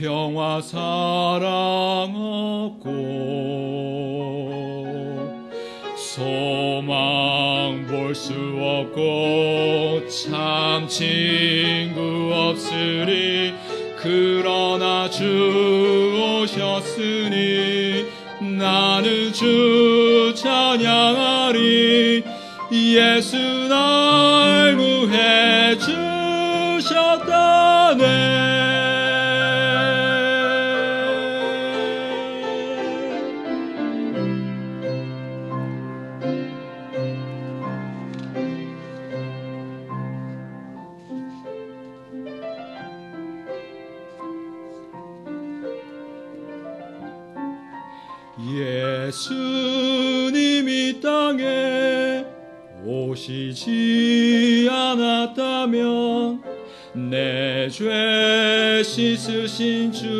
평화 사랑 없고 소망 볼 수 없고 참 친구 없으리. 그러나 주 예수님이 땅에 오시지 않았다면 내 죄 씻으신 주